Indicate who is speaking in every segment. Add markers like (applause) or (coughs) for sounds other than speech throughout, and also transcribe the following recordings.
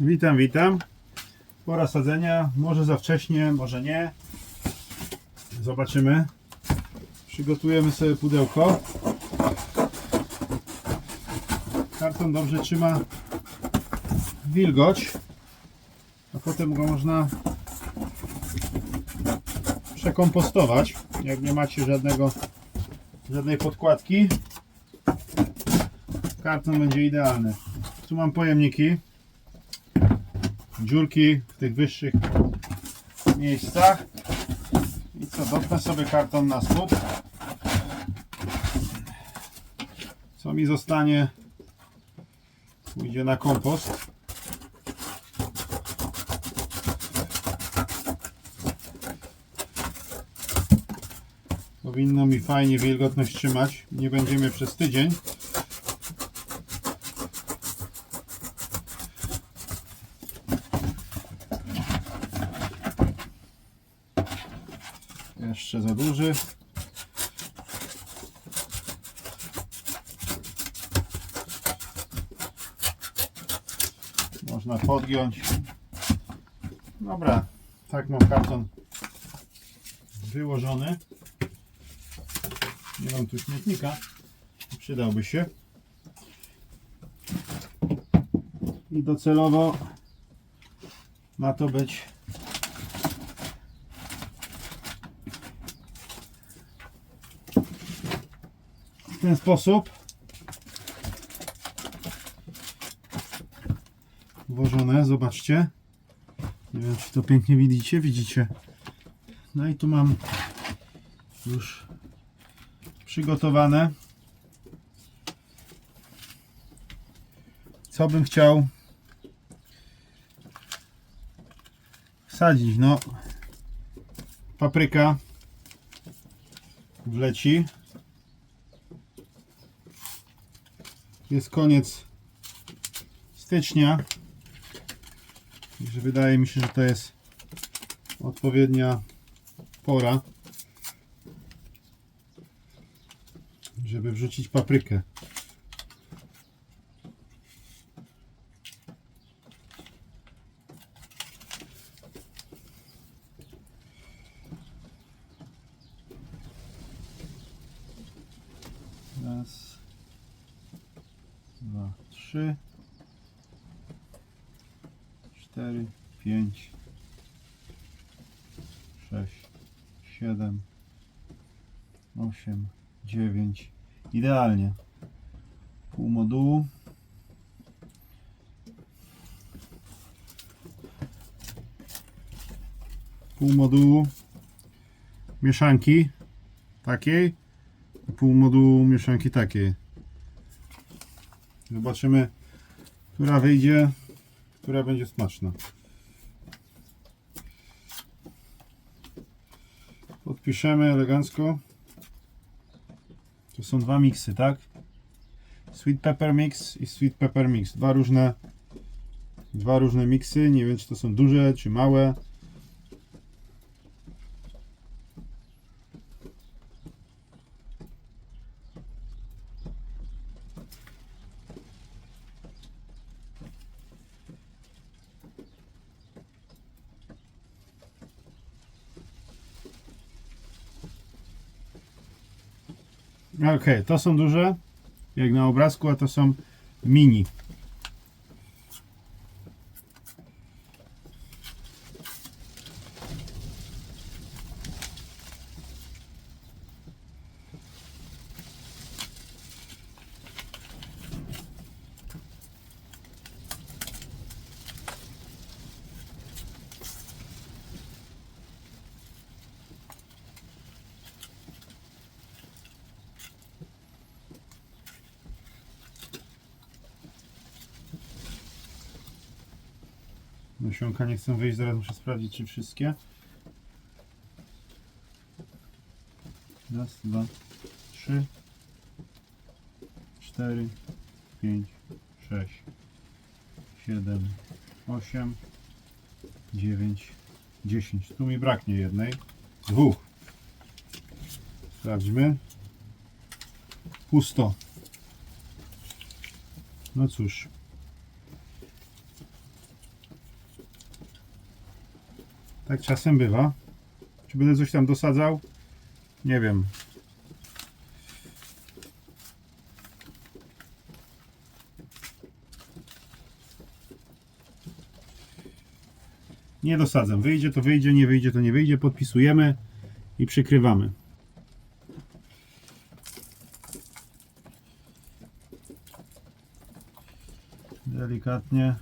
Speaker 1: Witam, witam. Pora sadzenia. Może za wcześnie, może nie. Zobaczymy. Przygotujemy sobie pudełko. Karton dobrze trzyma wilgoć, a potem go można przekompostować. Jak nie macie żadnego, żadnej podkładki, karton będzie idealny. Tu mam pojemniki, dziurki w tych wyższych miejscach. I co, dopnę sobie karton na spód. Co mi zostanie, pójdzie na kompost. Powinno mi fajnie wilgotność trzymać. Nie będziemy przez tydzień. Jeszcze za duży. Można podgiąć. Dobra, tak mam karton wyłożony. Nie mam tu śmietnika. Przydałby się. I docelowo ma to być ten sposób. Włożone, zobaczcie. Nie wiem czy to pięknie widzicie, widzicie. No i tu mam już przygotowane. Co bym chciał sadzić no papryka wleci jest koniec stycznia. Także wydaje mi się, że to jest odpowiednia pora, żeby wrzucić paprykę. 7, 8, 9. Idealnie. Pół modułu. Pół modułu mieszanki takiej i pół modułu mieszanki takiej. Zobaczymy, która wyjdzie, która będzie smaczna. Podpiszemy elegancko. To są dwa miksy, tak? Sweet pepper mix i sweet pepper mix. Dwa różne dwa różne miksy. Nie wiem, czy to są duże, czy małe. Ok, to są duże, jak na obrazku, a to są mini. Nasionka nie chcą wyjść, zaraz muszę sprawdzić, czy wszystkie. Raz, dwa, trzy, cztery, pięć, sześć, siedem, osiem, dziewięć, dziesięć. Tu mi braknie jednej, dwóch. Sprawdźmy. Pusto. No cóż. Tak czasem bywa. Czy będę coś tam dosadzał? Nie wiem. Nie dosadzam. Wyjdzie to wyjdzie, nie wyjdzie to nie wyjdzie. Podpisujemy i przykrywamy. Delikatnie.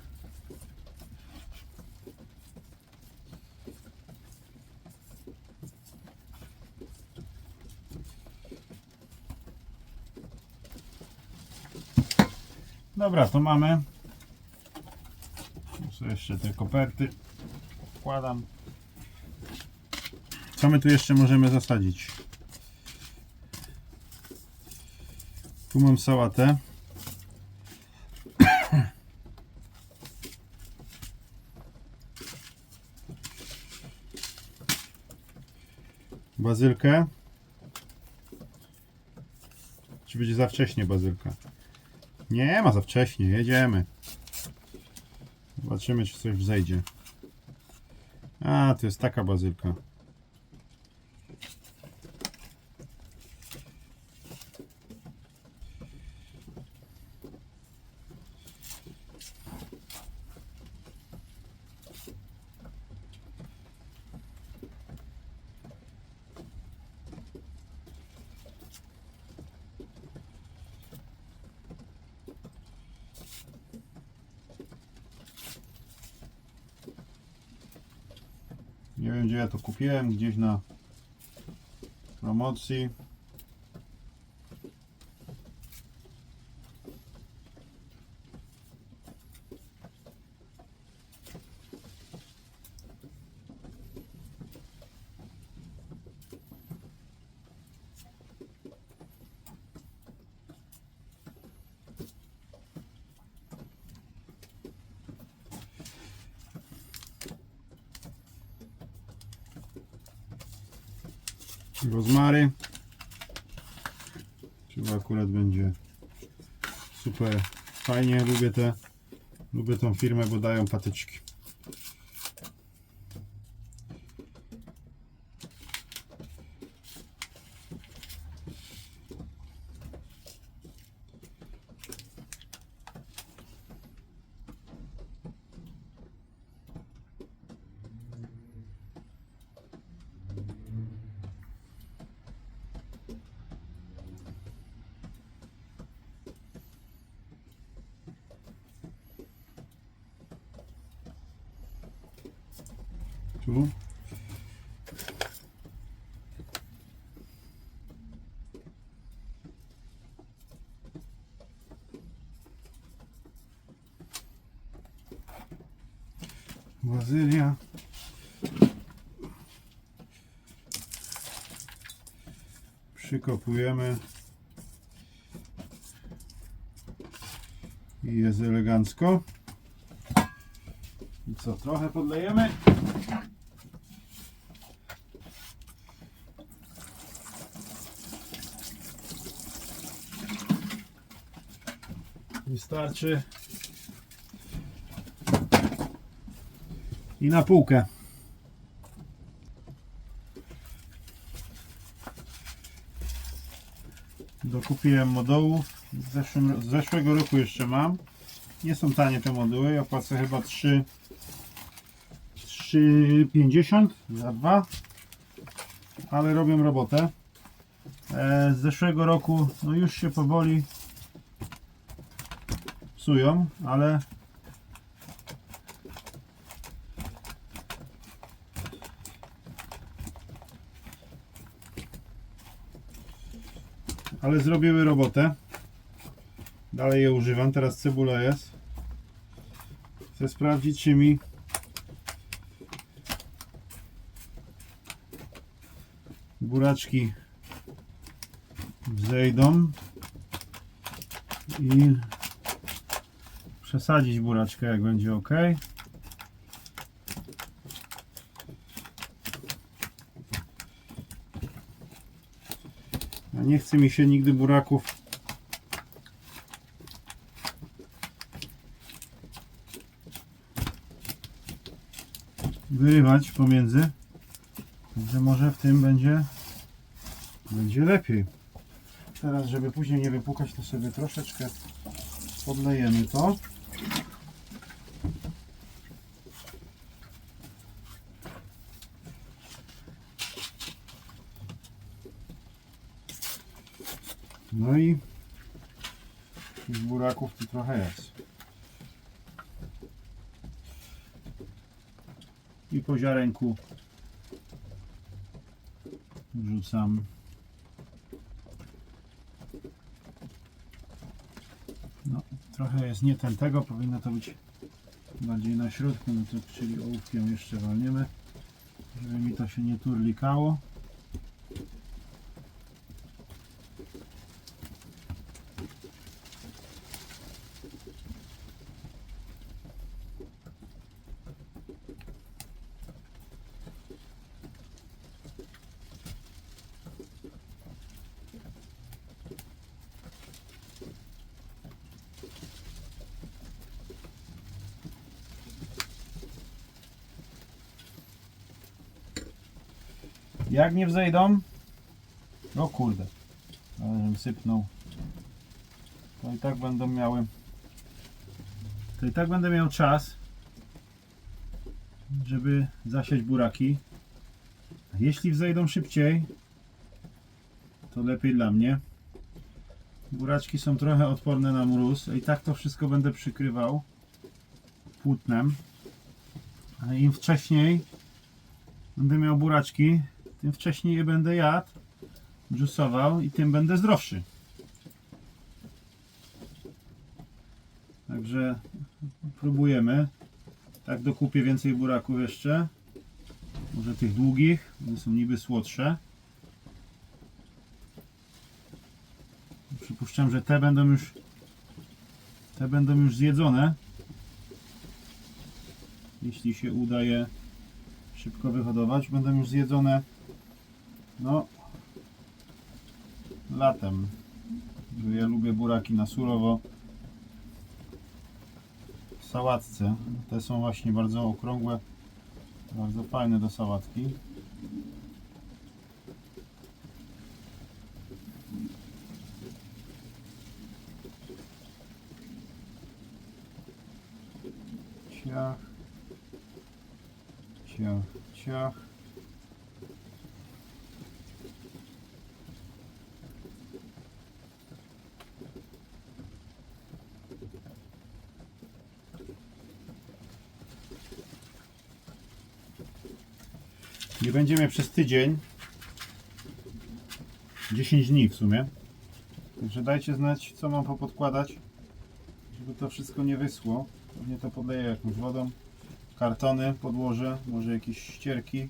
Speaker 1: Dobra, to mamy. Są jeszcze te koperty. Wkładam. Co my tu jeszcze możemy zasadzić? Tu mam sałatę. (coughs) Bazylkę. Czy będzie za wcześnie bazylka? Nie ma za wcześnie, jedziemy. Zobaczymy, czy coś wzejdzie. A, to jest taka bazylka. Wiem gdzie ja to kupiłem, gdzieś na promocji. Rozmary. Chyba akurat będzie super fajnie. Lubię te, lubię tą firmę, bo dają patyczki. Tu. Przykopujemy. I jest elegancko. I co, trochę podlejemy? Wystarczy. I na półkę. Dokupiłem modułów. W zeszłym, z zeszłego roku jeszcze mam. Nie są tanie te moduły. Ja płacę chyba 3 3,50 za dwa. Ale robią robotę. E, z zeszłego roku no już się powoli psują, ale ale zrobiły robotę. Dalej je używam, teraz cebula jest. Chcę sprawdzić, czy mi buraczki zejdą i przesadzić buraczkę jak będzie ok. A nie chce mi się nigdy buraków wyrywać pomiędzy. Także może w tym będzie będzie lepiej. Teraz, żeby później nie wypukać, to sobie troszeczkę podlejemy to. No i tych trochę jest. I po ziarenku wrzucam no trochę jest nie ten tego powinno to być bardziej na środku no to czyli ołówkiem jeszcze walniemy żeby mi to się nie turlikało Jak nie wzejdą? O kurde. Ale żem sypnął. To i tak będą miały. To i tak będę miał czas, żeby zasiać buraki. Jeśli wzejdą szybciej, to lepiej dla mnie. Buraczki są trochę odporne na mróz. I tak to wszystko będę przykrywał płótnem. Ale im wcześniej będę miał buraczki, tym wcześniej je będę jadł, dżusował i tym będę zdrowszy. Także próbujemy. Tak dokupię więcej buraków jeszcze. Może tych długich, one są niby słodsze. Przypuszczam, że te będą już te będą już zjedzone. Jeśli się uda je szybko wyhodować, będą już zjedzone no latem. Ja lubię buraki na surowo. W sałatce. Te są właśnie bardzo okrągłe. Bardzo fajne do sałatki. Ciach. Ciach, ciach. Nie będziemy przez tydzień 10 dni w sumie. Także dajcie znać co mam popodkładać, żeby to wszystko nie wyschło. Pewnie to podleję jakąś wodą. Kartony podłożę, może jakieś ścierki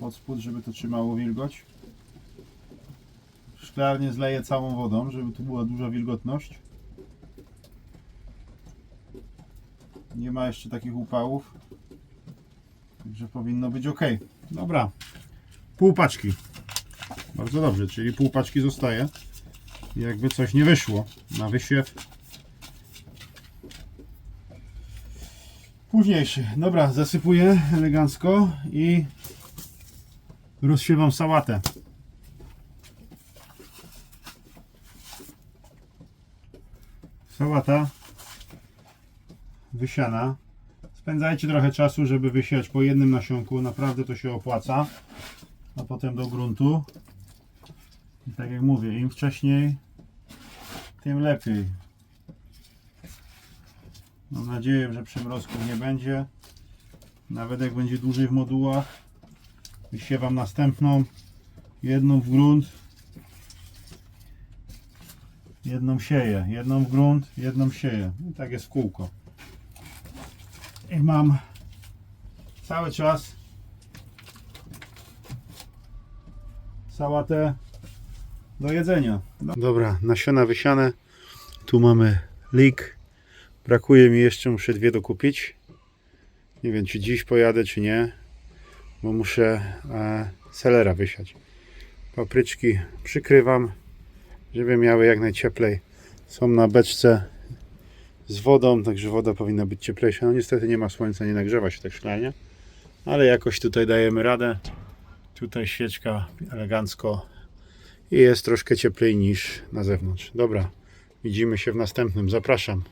Speaker 1: pod spód, żeby to trzymało wilgoć. Szklarnię zleję całą wodą, żeby tu była duża wilgotność. Nie ma jeszcze takich upałów. Także powinno być ok. Dobra. Pół paczki. Bardzo dobrze, czyli pół paczki zostaje. Jakby coś nie wyszło na wysiew. Późniejszy. Dobra, zasypuję elegancko i rozsiewam sałatę. Sałata wysiana. Spędzajcie trochę czasu, żeby wysiać po jednym nasionku. Naprawdę to się opłaca. A potem do gruntu. I tak jak mówię, im wcześniej, tym lepiej. Mam nadzieję, że przymrozków nie będzie. Nawet jak będzie dłużej w modułach. Wysiewam następną. Jedną w grunt. Jedną sieję. Jedną w grunt, jedną sieję. I tak jest w kółko i mam cały czas sałatę do jedzenia. Dobra, nasiona wysiane. Tu mamy lik. Brakuje mi jeszcze, muszę dwie dokupić. Nie wiem, czy dziś pojadę, czy nie, bo muszę e, selera wysiać. Papryczki przykrywam, żeby miały jak najcieplej. Są na beczce z wodą, także woda powinna być cieplejsza. No niestety nie ma słońca, nie nagrzewa się tak szklania, ale jakoś tutaj dajemy radę. Tutaj świeczka elegancko i jest troszkę cieplej niż na zewnątrz. Dobra, widzimy się w następnym. Zapraszam.